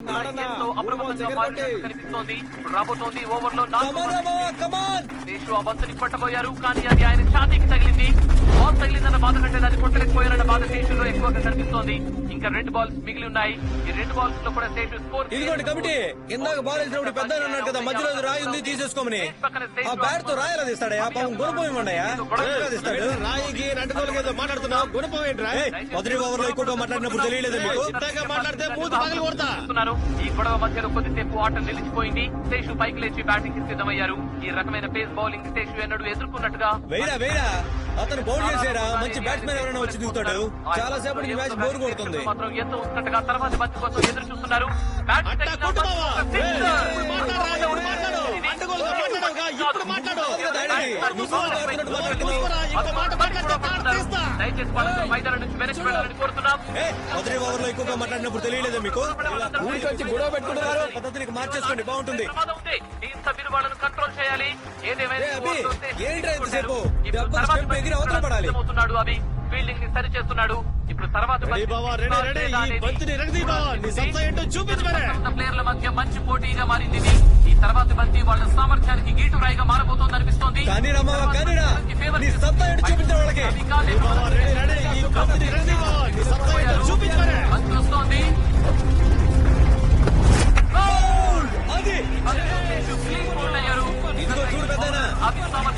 ఎంతో అప్రమత్తంగా మారినట్టు కనిపిస్తోంది ఇప్పుడు రాబోతోంది ఓవర్లో శేషు ఆ బంతుని కానీ అది ఆయన ఛాతీకి తగిలింది బాల్ తగిలిందన్న బాధ కంటే అది కొట్టలేకపోయారన్న బాధ శేషులో ఎక్కువగా కనిపిస్తోంది ఇంకా రెండు బాల్స్ మిగిలి ఉన్నాయి ఈ రెండు బాల్స్లో కూడా శేషు స్కోర్ ఇదిగోండి కమిటీ ఇందాక బాల్ వేసినప్పుడు పెద్ద అన్నాడు కదా మధ్యలో రాయి ఉంది తీసేసుకోమని ఆ బ్యాట్తో రాయలా తీస్తాడయా పాపం గుణపం ఇవ్వండియా తీస్తాడు రాయికి రంటుకోలకి ఏదో మాట్లాడుతున్నావు గుణపం ఏంట్రా మొదటి ఓవర్లో ఎక్కువగా మాట్లాడినప్పుడు తెలియలేదు మాట్లాడితే మూతి పగలు కొడతా చేస్తున్నారు ఈ గొడవ మధ్యలో కొద్దిసేపు ఆట నిలిచిపోయింది. శేషు పైకి లేచి బ్యాటింగ్కి సిద్ధమయ్యారు. ఈ రకమైన పేస్ బౌలింగ్ శేషు ఎన్నడూ ఎదుర్కొన్నట్టుగా అతను బౌల్ మంచి బ్యాట్స్మెన్ ఎవరైనా వచ్చి దిగుతాడు? చాలా మ్యాచ్ బోర్ కొడుతుంది. మాత్రం ఎంతో ఉత్కంఠగా తర్వాత బంతి కోసం ఎదురు చూస్తున్నారు. బ్యాట్ తీస్తా. దయచేసి వాళ్ళందరూ మైదానం నుంచి వెనక్కి వెళ్ళాలని కోరుతున్నాం మొదటి ఓవర్లో ఎక్కువగా మాట్లాడినప్పుడు తెలియలేదు మీకు వచ్చి గొడవ పెట్టుకుంటున్నారు పద్ధతిని మార్చేసుకోండి బాగుంటుంది టీం సభ్యులు వాళ్ళని కంట్రోల్ చేయాలి ఏదేమైనా అభి ఫీల్డింగ్ని సరి చేస్తున్నాడు ఇప్పుడు తర్వాత మరే. ప్లేయర్ల మధ్య మంచి పోటీగా మారింది. ఈ తర్వాత వాళ్ళ సామర్థ్యానికి గీటు రాయిగా మారబోతోంది అనిపిస్తోంది కానీ రా మావా, కానీ రా. నీ సత్తా ఏంటో చూపించు వాళ్ళకి. అభి కాదే బావా, రెడీ, రెడీ. ఈ బంతిని ఎరగదీ బావా. నీ సత్తా ఏంటో చూపించు మరే. బంతి వస్తోంది. అది!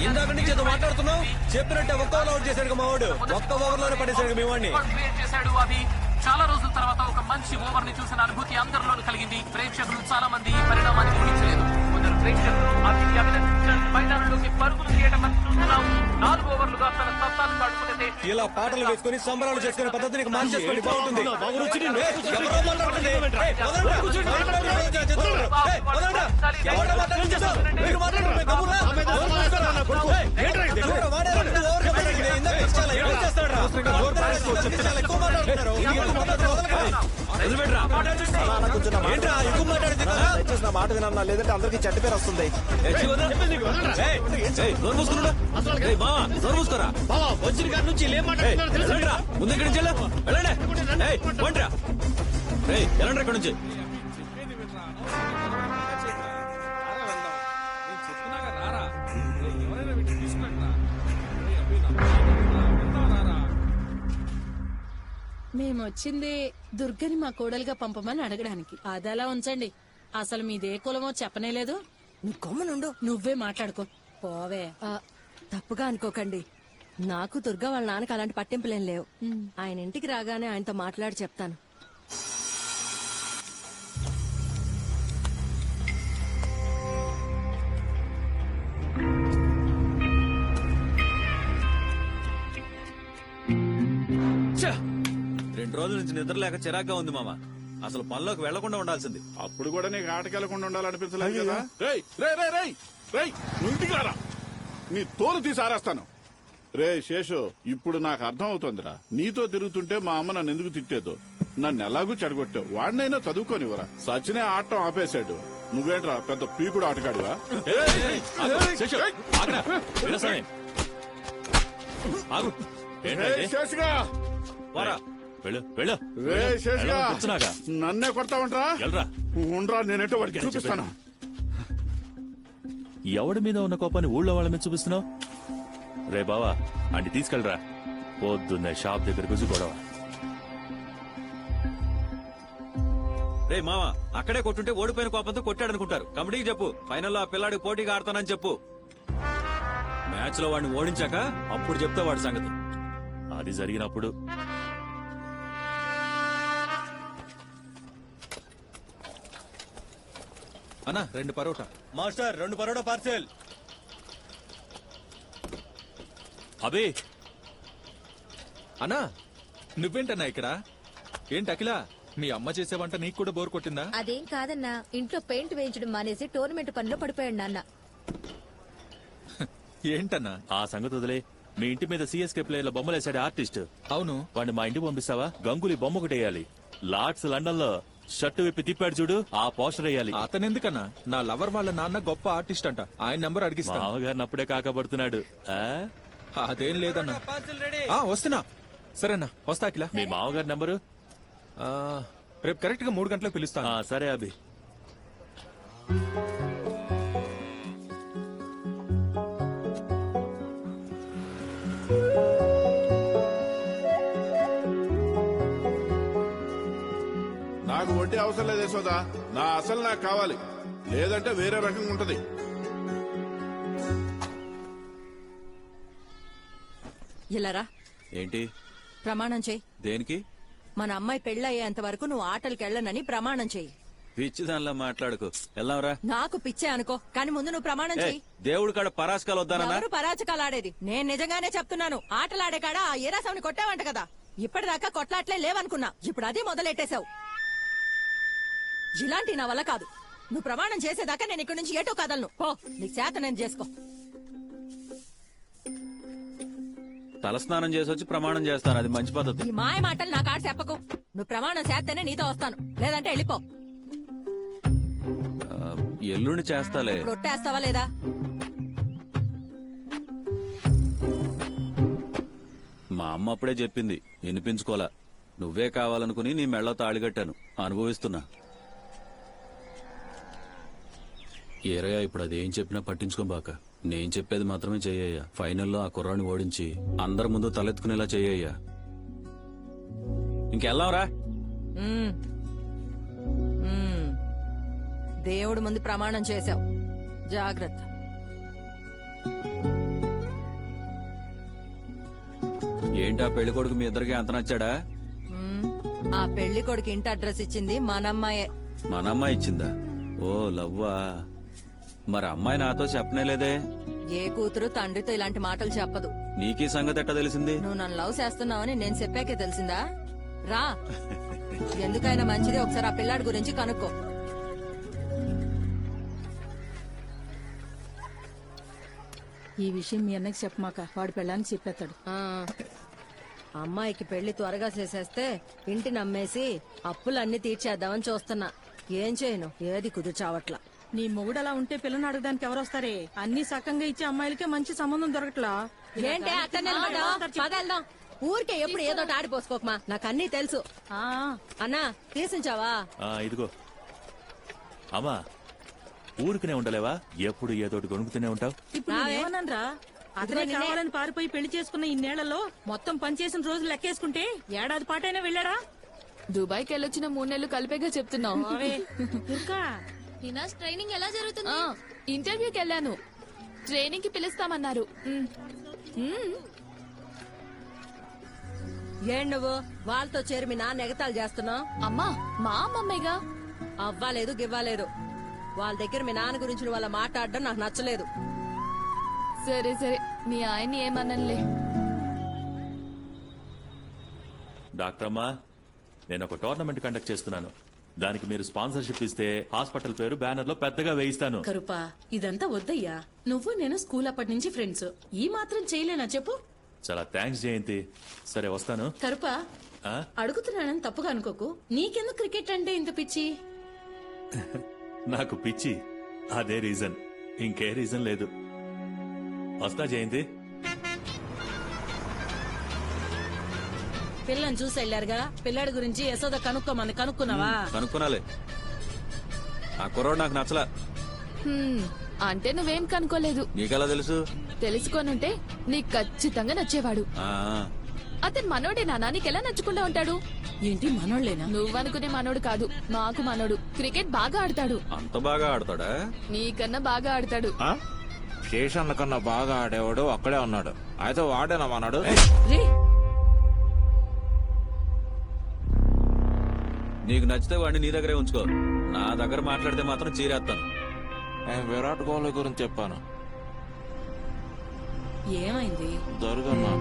ఇందాక నుంచి మాట్లాడుతున్నావు. చెప్పినట్టే ఒక్క ఓవర్ అవుట్ చేశాడు మా వాడు. ఒక్క ఓవర్లోనే పడేశాడు మీ వాడిని. చేశాడు అభి. చాలా రోజుల తర్వాత ఒక మంచి ఓవర్ని చూసిన అనుభూతి అందరిలోనూ కలిగింది. ప్రేక్షకులు చాలా మంది పరిణామాన్ని ఊహించలేదు ఇలా పాటలు వేసుకుని సంబరాలు చేసుకునే బాగుంటుంది రుచిని నువ్వు ఏయ్, కూర్చో. ఎవరో. నా మాట వినన్నా లేదంటే అందరికి చెడ్డ పేరు వస్తుంది వచ్చిన కాడి నుంచి ముందు ఇక్కడి నుంచి వెళ్ళండి. వెళ్ళండి ఇక్కడి నుంచి మేమొచ్చింది దుర్గని మా కోడలుగా పంపమని అడగడానికి. అదలా ఉంచండి? అసలు మీదే కులమో చెప్పనేలేదు నువ్వు కొమ్మనుండు. నువ్వే మాట్లాడుకో. పోవే. ఆ, తప్పుగా అనుకోకండి. నాకు దుర్గా వాళ్ళ నాన్నకి అలాంటి పట్టింపులేం లేవు. ఆయన ఇంటికి రాగానే ఆయనతో మాట్లాడి చెప్తాను. నుంచి నిద్ర లేక చిరాగ్గా ఉంది మామ. అసలు పనిలోకి వెళ్ళకుండా ఉండాల్సింది. అప్పుడు కూడా నీకు ఆటకెళ్ళకుండా ఉండాలనిపించలేదు కదా? రేయ్ రేయ్ రేయ్ రేయ్ రేయ్ నువ్వు ఇంటికి రారా నీ తోలు తీసి ఆరేస్తాను రే శేషు ఇప్పుడు నాకు అర్థం అవుతోందిరా నీతో తిరుగుతుంటే మా అమ్మ నన్ను ఎందుకు తిట్టేదో? నన్ను ఎలాగూ చెడగొట్టావు. వాడినైనా చదువుకోనివరా సచినే ఆటం ఆపేశాడు. నువ్వేంట్రా పెద్ద పీకుడు ఆటగాడివా? రేయ్ శేషుగా! వెళ్ళు వెళ్ళు. రే శేషుగా కూర్చున్నాగా. నన్నే కొడతావంట్రా? వెళ్ళరా ఉండరా నేనేంటో వాడికి చూపిస్తాను. ఎవడి మీద ఉన్న కోపాన్ని ఊళ్ళో వాళ్ళ మీద చూపిస్తున్నావు? రే బావా అండి తీసుకెళ్ళరా. పొద్దున్నే షాప్ దగ్గర గుజు గొడవ. రే మామ అక్కడే కొట్టుంటే ఓడిపోయిన కోపంతో కొట్టాడు అనుకుంటారు కమిటీకి చెప్పు. ఫైనల్లో ఆ పిల్లాడికి పోటీగా ఆడతానని చెప్పు. మ్యాచ్లో వాడిని ఓడించాక అప్పుడు చెప్తా వాడి సంగతి. అది జరిగినప్పుడు అన్నా రెండు పరోటా. మాస్టర్ రెండు పరోటా పార్సెల్. అబే. అన్నా నువ్వేంటన్నా ఇక్కడ? ఏంటి అఖిల? మీ అమ్మ చేసే వంట నీకు కూడా బోర్ కొట్టిందా? అదేం కాదన్నా ఇంట్లో పెయింట్ వేయించడం మానేసి టోర్నమెంట్ పనిలో పడిపోయాడు నాన్న. ఏంటన్నా? ఆ సంగతి వదిలే. మీ ఇంటి మీద సిఎస్కే ప్లేయర్ల బొమ్మలేసాడు ఆర్టిస్ట్. అవును. వాడిని మా ఇంటికి పంపిస్తావా? గంగులీ బొమ్మ ఒకటి వేయాలి. లార్డ్స్ లండన్లో షర్టు విప్పి తిప్పాడు చూడు ఆ పోస్టర్ వేయాలి. అతనెందుకన్నా? నా లవర్ వాళ్ళ నాన్న గొప్ప ఆర్టిస్ట్ అంట. ఆయన నంబర్ అడిగిస్తాను. మామగారిని అప్పుడే కాకపడుతున్నాడు. ఆ? అదేం లేదన్నా. ఆ, వస్తున్నా. సరేనా వస్తా అఖిల. మీ మామగారి నంబరు? ఆ, రేపు కరెక్ట్గా మూడు గంటలకు పిలుస్తాను. ఆ, సరే అభి. నాకు వడ్డీ అవసరం లేదు యశోదా. నా అసలు నాకు కావాలి. లేదంటే వేరే రకంగా ఉంటది. ఇలారా ఏంటి? ప్రమాణం చేయి. దేనికి? మన అమ్మాయి పెళ్ళయ్యేంత వరకు నువ్వు ఆటలకి వెళ్ళనని ప్రమాణం చేయి. పిచ్చి దానిలో మాట్లాడుకో. వెళ్దాంరా నాకు పిచ్చే అనుకో కానీ ముందు నువ్వు ప్రమాణం చేయి. దేవుడు కాడ పరాస్కాలు వద్దానన్నా? ఎవరు పరాచకాలు ఆడేది నేను నిజంగానే చెప్తున్నాను ఆటలాడే కాడ ఆ ఈరాసంని కొట్టావంట కదా. ఇప్పటిదాకా కొట్లాట్లే లేవనుకున్నా ఇప్పుడు అది మొదలెట్టేశావు. ఇలాంటి నా వల్ల కాదు. నువ్వు ప్రమాణం చేసేదాకా నేను ఇక్కడి నుంచి ఏటో కదలను. పో నీకు చేత నేను చేసుకో. తలస్నానం చేసి వచ్చి ప్రమాణం చేస్తాను. అది మంచి పద్ధతి. ఈ మాయ మాటలు నా కాడ చెప్పకు. నువ్వు ప్రమాణం చేస్తేనే నీతో వస్తాను. లేదంటే వెళ్ళిపో. ఆ, ఎల్లుండి చేస్తాలే. ఇప్పుడు ఒట్టేస్తావా లేదా? మా అమ్మ అప్పుడే చెప్పింది. వినిపించుకోలా. నువ్వే కావాలనుకుని నీ మెళ్ళ తాళిగట్టాను అనుభవిస్తున్నా. ఏరయ్యా ఇప్పుడు అదేం చెప్పినా పట్టించుకోబాక నేను చెప్పేది మాత్రమే చెయ్యయ్యా. ఫైనల్లో ఆ కుర్రాన్ని ఓడించి అందరి ముందు తలెత్తుకునేలా చెయ్యయ్యా. ఉమ్. దేవుడు ముందు ప్రమాణం చేశావు. జాగ్రత్త. ఏంటా పెళ్ళి కొడుకు మీ ఇద్దరికి అంత నచ్చాడా. ఆ పెళ్ళి కొడుకు ఇంటి అడ్రస్ ఇచ్చింది మనమ్మాయే. మన అమ్మాయి ఇచ్చిందా? ఓ లవ్వా. మరి అమ్మాయి నాతో చెప్పనే లేదే? ఏ కూతురు తండ్రితో ఇలాంటి మాటలు చెప్పదు. నీకీ సంగతి ఎట్ట తెలిసింది? నువ్వు నన్ను లవ్ చేస్తున్నావని నేను చెప్పాకే తెలిసిందా? రా. ఎందుకైనా మంచిది ఒకసారి ఆ పిల్లాడి గురించి కనుక్కో. ఈ విషయం మీ అన్నకి చెప్పమాక వాడి పెళ్ళానికి చెప్పేస్తాడు. ఆ, అమ్మాయికి పెళ్ళి త్వరగా చేసేస్తే ఇంటి నమ్మేసి అప్పులన్నీ తీర్చేద్దామని చూస్తున్నా. ఏం చేయను? ఏది కుదుర్చావట్లా నీ మొగుడు అలా ఉంటే పిల్లని అడగడానికి ఎవరు వస్తారే? అన్ని సకంగా ఇచ్చే అమ్మాయిలకే మంచి సంబంధం దొరకట్లా? ఏంటే. ఊరికే ఎప్పుడు ఏదో ఆడిపోసుకోకమా నాకు అన్నీ తెలుసు. ఆ, అన్నా తీసించావా? ఆ, ఇదిగో. అమ్మా ఊరికనే ఉండలేవా? ఎప్పుడు ఏదోటి కొనుక్కుతూనే ఉంటావు. ఇప్పుడు ఏమన్నారా అతనే కావాలని పారిపోయి పెళ్ళి చేసుకున్న ఇన్నేళ్ళలో మొత్తం పనిచేసిన రోజులు లెక్కేసుకుంటే ఏడాది పాటైనా వెళ్ళాడా? దుబాయ్కి వెళ్ళొచ్చిన మూడు నెలలు కలిపేగా చెప్తున్నావు. హినాస్ ట్రైనింగ్ ఎలా జరుగుతుంది? ఇంటర్వ్యూకి వెళ్ళాను. ట్రైనింగ్కి పిలుస్తామన్నారు. ఏం నువ్వు? వాళ్ళతో చేరి మీ నాన్న ఎగతాలు చేస్తున్నావు? అమ్మా మా అమ్మమ్మేగా. అవ్వాలేదు గివ్వాలేదు. వాళ్ళ దగ్గర మీ నాన్న గురించి అలా మాట్లాడడం నాకు నచ్చలేదు. సరే సరే. మీ ఆయన్ని ఏమనలే డాక్టర్ అమ్మా నేను ఒక టోర్నమెంట్ కండక్ట్ చేస్తున్నాను. దానికి మీరు స్పాన్సర్షిప్ ఇస్తే హాస్పిటల్ పేరు బ్యానర్లో పెద్దగా వేయిస్తాను. కరుపా ఇదంతా వద్దయ్యా. నువ్వు నేను స్కూల్ అప్పటి నుంచి ఫ్రెండ్స్. ఈ మాత్రం చేయలేనా చెప్పు? చాలా థ్యాంక్స్ జయంతి. సరే వస్తాను. కరుపా ఆ? అడుగుతున్నానని తప్పుగా అనుకోకు. నీకెందుకు క్రికెట్ అంటే ఇంత పిచ్చి? నాకు పిచ్చి. అదే రీజన్. ఇంకే రీజన్ లేదు. వస్తా జయంతి. పిల్లని చూసి వెళ్ళారుగా పిల్లాడి గురించి యశోద కనుక్కోమంది కనుక్కున్నావా? కనుక్కునాలే ఆ కుర్రోడు నాకు నచ్చలా. హ్మ్. అంటే నువ్వేం కనుకోలేదు నీకెలా తెలుసు? తెలుసుకోనుంటే నీకు ఖచ్చితంగా నచ్చేవాడు. ఆ అతను మనోడే నానా నీకెలా నచ్చకుండా ఉంటాడు? ఏంటి మనోళ్ళేనా? నువ్వనుకునే మనోడు కాదు మాకు మనోడు. క్రికెట్ బాగా ఆడతాడు. అంత బాగా ఆడతాడా? నీకన్నా బాగా ఆడతాడు. శేషన్న కన్నా బాగా ఆడేవాడు అక్కడే ఉన్నాడు. అయితే వాడేనా మన్నాడు రే నీకు నచ్చితే వాడిని నీ దగ్గరే ఉంచుకో. నా దగ్గర మాట్లాడితే మాత్రం చీరేస్తాను నేను విరాట్ కోహ్లీ గురించి చెప్పాను. ఏమైంది? దొరకన్నా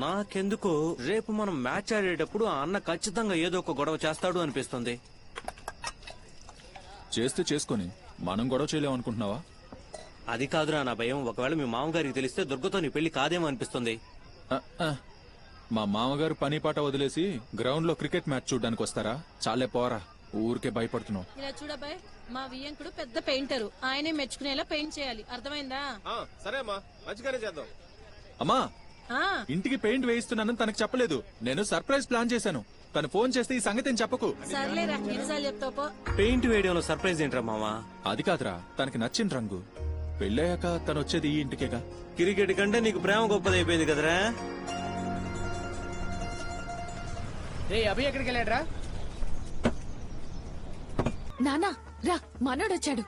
నాకెందుకో రేపు మనం మ్యాచ్ ఆడేటప్పుడు ఆ అన్న ఖచ్చితంగా ఏదో ఒక గొడవ చేస్తాడు అనిపిస్తుంది. చేస్తే చేసుకొని మనం గొడవ చేయలేం అనుకుంటున్నావా అది కాదురా నా భయం. ఒకవేళ మీ మామగారికి తెలిస్తే దుర్గతో నీ పెళ్ళి కాదేమో అనిపిస్తుంది. ఆ, ఆ. మా మామగారు పని పాట వదిలేసి గ్రౌండ్లో క్రికెట్ మ్యాచ్ చూడడానికి వస్తారా? చాలే పోరా. ఊరికే భయపడుతున్నావు. ఇలా చూడబాయ్ మా వియ్యంకుడు పెద్ద పెయింటరు. ఆయనే మెచ్చుకునేలా పెయింట్ చేయాలి. అర్థమైందా? సరే అమ్మా. మంచిగానే చేద్దాం. అమ్మా! ఆ. ఇంటికి పెయింట్ వేయిస్తున్నానని తనకు చెప్పలేదు. నేను సర్ప్రైజ్ ప్లాన్ చేశాను. తను ఫోన్ చేస్తే ఈ సంగతి ఏం చెప్పకు. సర్లేరా ఎన్నిసార్లు చెప్తావు పో. పెయింట్ వేయడంలో సర్ప్రైజ్ ఏంట్రా మావా? అది కాదురా. తనకి నచ్చిన రంగు. పెళ్ళయ్యాక తను వచ్చేది ఈ ఇంటికేగా? క్రికెట్ కంటే నీకు ప్రేమ గొప్పదైపోయింది కదరా? రే అభి ఎక్కడికి వెళ్ళాడ్రా నానా రా మనోడొచ్చాడు